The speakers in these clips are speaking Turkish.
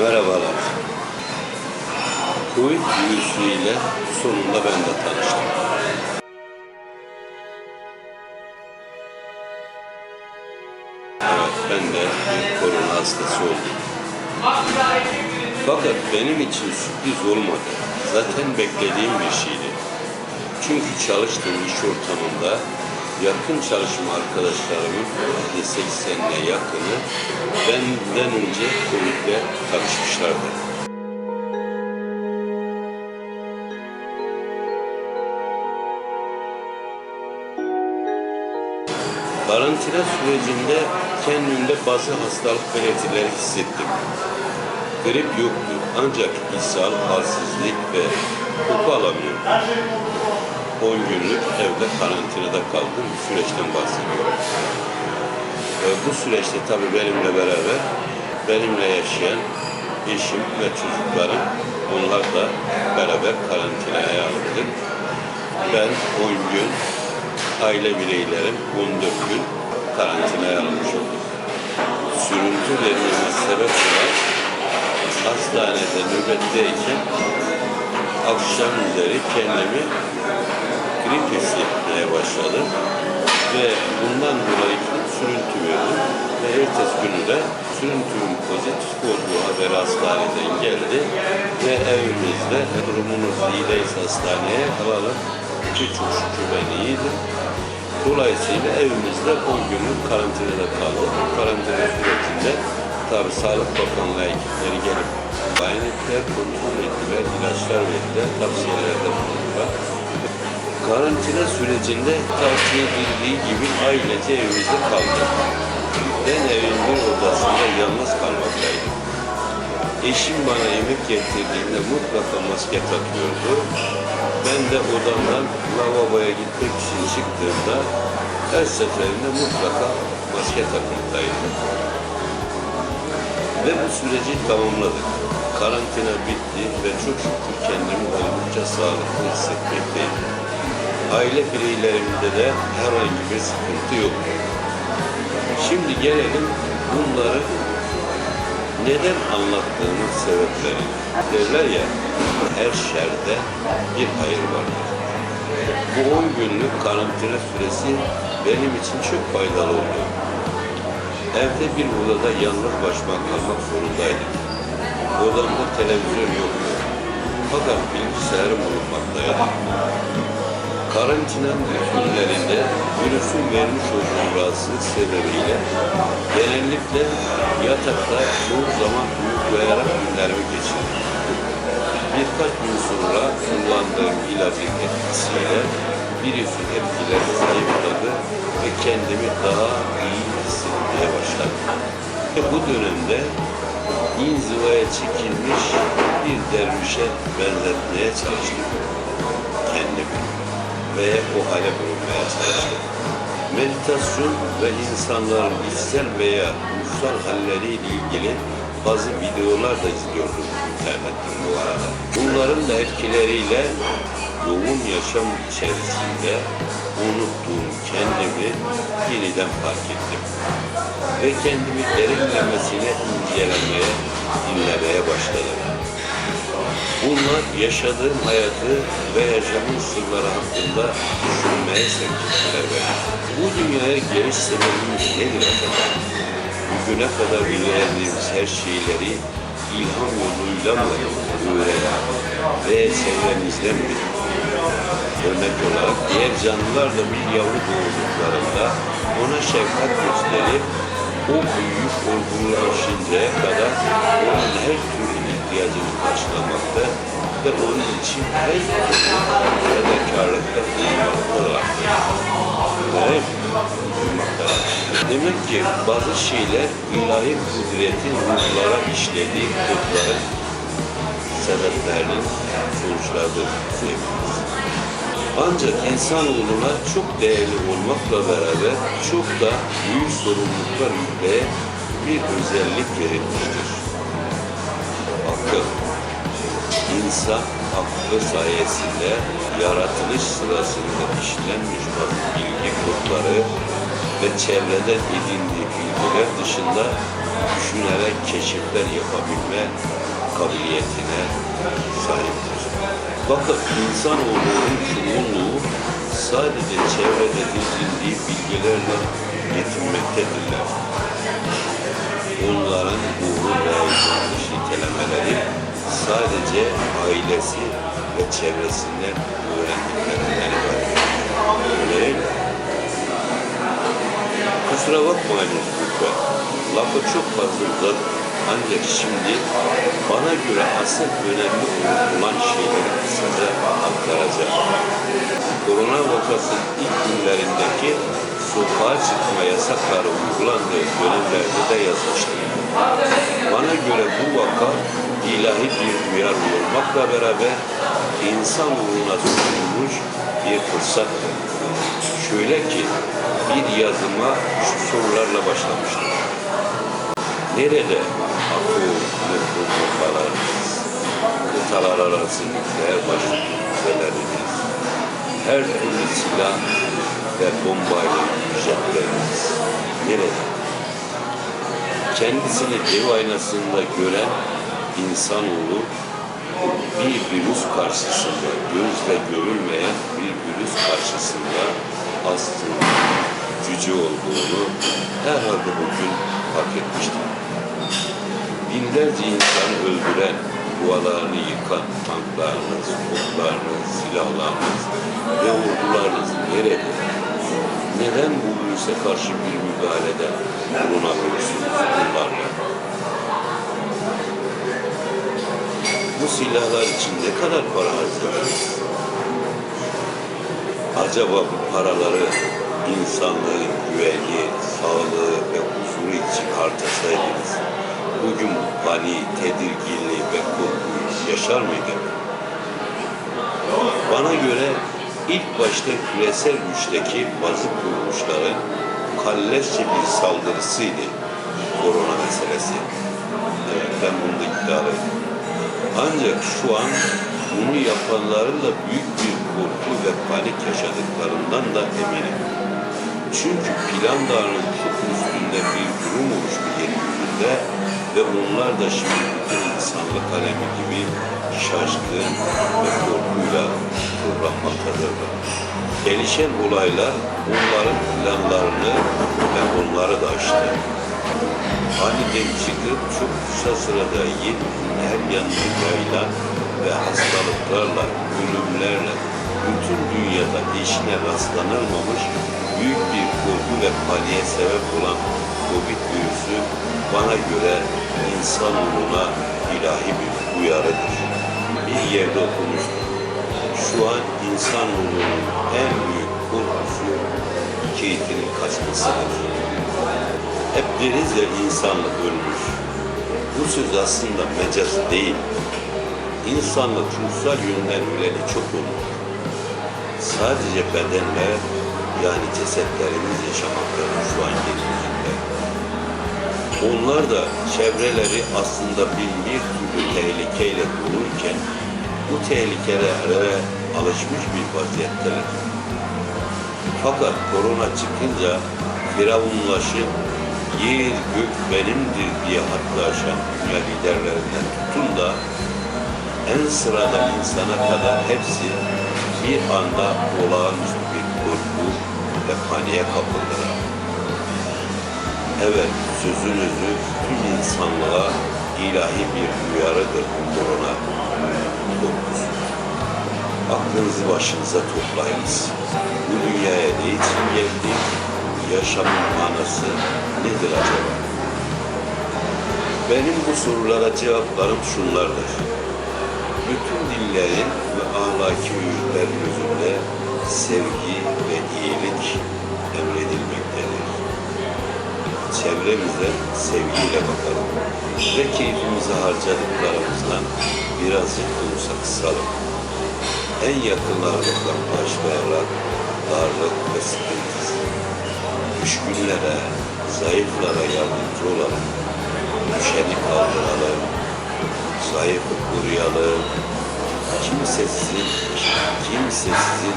Merhabalar. Covid virüsüyle sonunda ben de tanıştım. Evet, ben de bir korona hastası oldum. Fakat benim için sürpriz olmadı. Zaten beklediğim bir şeydi. Çünkü çalıştığım iş ortamında yakın çalışma arkadaşlarımın %80'ine yakını benden önce Covid'le tanışmışlardı. Karantina sürecinde kendimde bazı hastalık belirtileri hissettim. Grip yoktu ancak ishal, halsizlik ve koku alamıyordum. 10 günlük evde karantinada kaldığım bir süreçten bahsediyorum. Ee, bu süreçte tabii benimle beraber benimle yaşayan eşim ve çocuklarım onlar da beraber karantinaya alındık. Ben 10 gün, aile bireylerim 14 gün karantinaya alınmış olduk. Sürüntü vermeme sebep olan hastanede nöbetteyken akşam üzeri kendimi grip hissetmeye başladım ve bundan dolayı sürüntü verdim ve ertesi günü de sürüntünün pozitif olduğu haberi hastaneden geldi ve evimizde durumunuz iyi hastaneye alalım çok şükür ben iyiydim. Dolayısıyla evimizde 10 günlük karantinada kaldık. Karantina sürecinde tabi Sağlık Bakanlığı ekipleri gelip muayene ettiler, kontrol ettiler, ilaçlar verdiler, tavsiyelerde bulundular. Karantina sürecinde tavsiye edildiği gibi ailece evimizde kaldık. Ben evin bir odasında yalnız kalmaktaydım. Eşim bana yemek getirdiğinde mutlaka maske takıyordu. Ben de odamdan lavaboya gitmek için çıktığımda her seferinde mutlaka maske takmaktaydım. Ve bu süreci tamamladık. Karantina bitti ve çok şükür kendimi oldukça sağlıklı hissetmekteyim. Aile bireylerimde de herhangi bir sıkıntı yok. Şimdi gelelim bunları neden anlattığımın sebepleri. Derler ya, her şerde bir hayır vardır. Bu 10 günlük karantina süresi benim için çok faydalı oldu. Evde bir odada yalnız başıma kalmak zorundaydım. Odamda televizyon yoktu. Fakat bilgisayarım bulunmaktaydı. Karantinanın günlerinde virüsün vermiş olduğu rahatsızlık sebebiyle genellikle yatakta çoğu zaman uyuklayarak günlerimi geçirdim. Birkaç gün sonra kullandığım ilacın etkisiyle virüsün etkileri zayıfladı ve kendimi daha iyi hissetmeye başladım. Ve bu dönemde inzivaya çekilmiş bir dervişe benzetmeye çalıştım ve o hale bulunmaya çalıştım. Meditasyon ve insanların içsel veya ruhsal halleriyle ilgili bazı videolar da izliyordum internette bu arada. Bunların da etkileriyle yoğun yaşam içerisinde unuttuğum kendimi yeniden fark ettim. Ve kendimi derinlemesine incelemeye, dinlemeye başladım. Bunlar yaşadığım hayatı ve yaşamın sırları hakkında düşünmeye sevk ettiler beni. Bu dünyaya geliş sebebimiz nedir acaba? Bugüne kadar öğrendiğimiz her şeyleri ilham yoluyla mı öğrenen ve çevremizden mi? Örnek olarak diğer canlılar da bir yavru doğurduklarında ona şefkat gösterip o büyüyüp olgunlaşıncaya kadar onun her türlü ihtiyacını karşılamakta ve onun için her bulunmaktalar. Evet, bulunmaktalar. Demek ki bazı şeyler ilahi kudretin ruhlara işlediği kodların sebeplerinin sonuçlarıdır sevgimiz. Ancak insanoğluna çok değerli olmakla beraber çok da büyük sorumluluklar yükleyen bir özellik verilmiştir. Akıl. İnsan aklı sayesinde yaratılış sırasında işlenmiş bilgi kodları ve çevreden edindiği bilgiler dışında düşünerek keşifler yapabilme kabiliyetine sahiptir. Fakat insanoğlunun çoğunluğu sadece çevrede dizildiği bilgilerle yetinmektedirler. Onların doğru ve nitelemeleri sadece ailesi ve çevresinden öğrendiklerinden ibaret. Öyle değil mi? Kusura bakmayınız lütfen. Lafı çok fazla uzadı. Ancak şimdi bana göre asıl önemli olan şeyleri kısaca aktaracağım. Korona vakası ilk günlerindeki sokağa çıkma yasakları uygulandığı dönemlerde de yazmıştım. Bana göre bu vaka ilahi bir uyarı olmakla beraber insan uğruna sunulmuş bir fırsattır. Şöyle ki bir yazıma şu sorularla başlamıştım. Nerede akıl ve kurulmalarınız, kıtalar arası nükleer başlıklarınız, her türlü silah ve bombayla jetleriniz nerede? Kendisini dev aynasında gören insanoğlu bir virüs karşısında, gözle görülmeyen bir virüs karşısında aslında gücü olduğunu herhalde bugün fark etmiştir. Binlerce insanı öldüren, dualarını yıkan tanklarınız, toplarınız, silahlarınız ve ordularınız nerede? Neden bu virüse karşı bir müdahalede bulunamıyorsunuz bunlarla? Bu silahlar için ne kadar para harcadınız? Acaba bu paraları insanlığın güvenliği, sağlığı ve huzuru için harcasaydınız bugün bu paniği, tedirginliği ve korkuyu yaşar mıydık? Bana göre ilk başta küresel güçteki bazı kuruluşların kalleşçe bir saldırısıydı korona meselesi. Evet, ben bunda iddialıyım. Ancak şu an bunu yapanların da büyük bir korku ve panik yaşadıklarından da eminim. Çünkü plan dağının çok üstünde bir durum oluştu yeryüzünde ve onlar da şimdi bütün insanlık alemi gibi şaşkın ve korkuyla kıvranmaktadırlar. Gelişen olaylar onların planlarını ve onları da aştı. Aniden çıkıp çok kısa sırada yeni her yayılan ve hastalıklarla, ölümlerle bütün dünyada eşine rastlanılmamış büyük bir korku ve paniğe sebep olan Covid virüsü bana göre insanoğluna ilahi bir uyarıdır. Bir yerde okumuştum. Şu an insanoğlunun en büyük korkusu keyfinin kaçmasıdır. Hep deriz ya insanlık ölmüş. Bu söz aslında mecaz değil. İnsanlık ruhsal yönden öleli çok olmuş. Sadece bedenle yani cesetlerimiz yaşamaktadır şu an yeryüzünde. Onlar da çevreleri aslında bin bir türlü tehlikeyle doluyken bu tehlikelere alışmış bir vaziyetteler. Fakat korona çıkınca firavunlaşıp yer gök benimdir diye hatta dünya liderlerinden tutun da en sıradan insana kadar hepsi bir anda olağanüstü bir korku ve paniğe kapıldılar. Evet, sözünüzü tüm insanlığa ilahi bir uyarıdır korona korkusu. Aklınızı başınıza toplayınız. Bu dünyaya ne için geldik? Yaşamın manası nedir acaba? Benim bu sorulara cevaplarım şunlardır. Bütün dinlerin ve ahlaki öğütlerin özünde sevgi ve iyilik emredilmektedir. Çevremize sevgiyle bakalım ve keyfimize harcadıklarımızdan birazcık da kısalım. En yakınlarımızdan başlayarak darlık ve sıkıntı, düşkünlere, zayıflara yardımcı olalım. Düşeni kaldıralım, zayıfı koruyalım. Kimsesizin, kimsesizin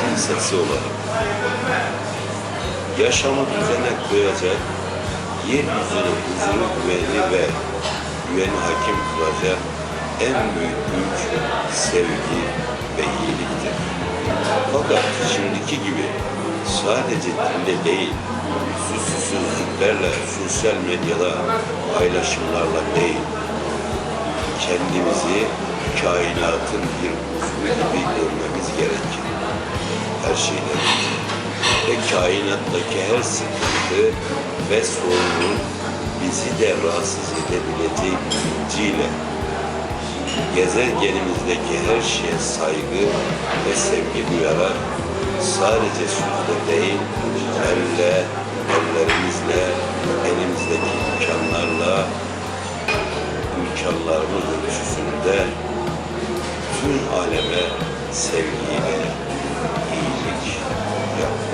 kimsesi olalım. Yaşamı düzene koyacak, yeryüzüne huzuru, güveni ve güveni hakim kılacak en büyük güç sevgi ve iyiliktir. Fakat şimdiki gibi sadece dinde değil, sözcüklerle, sosyal medyada paylaşımlarla değil, kendimizi kainatın bir uzvu gibi görmemiz gerekir. Her şeyden. Ve kainattaki her sıkıntı ve sorunun bizi de rahatsız edebileceği bilinciyle gezegenimizdeki her şeye saygı ve sevgi duyarak sadece sözde değil, elle, ellerimizle, elimizdeki imkanlarla, imkanlarımız ölçüsünde tüm aleme sevgiyle iyilik yapmaktır.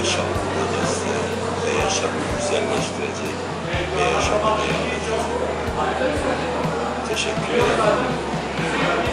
Yaşamımızda ve yaşamı güzelleştirecek ve yaşamı edecek. Teşekkür ederim.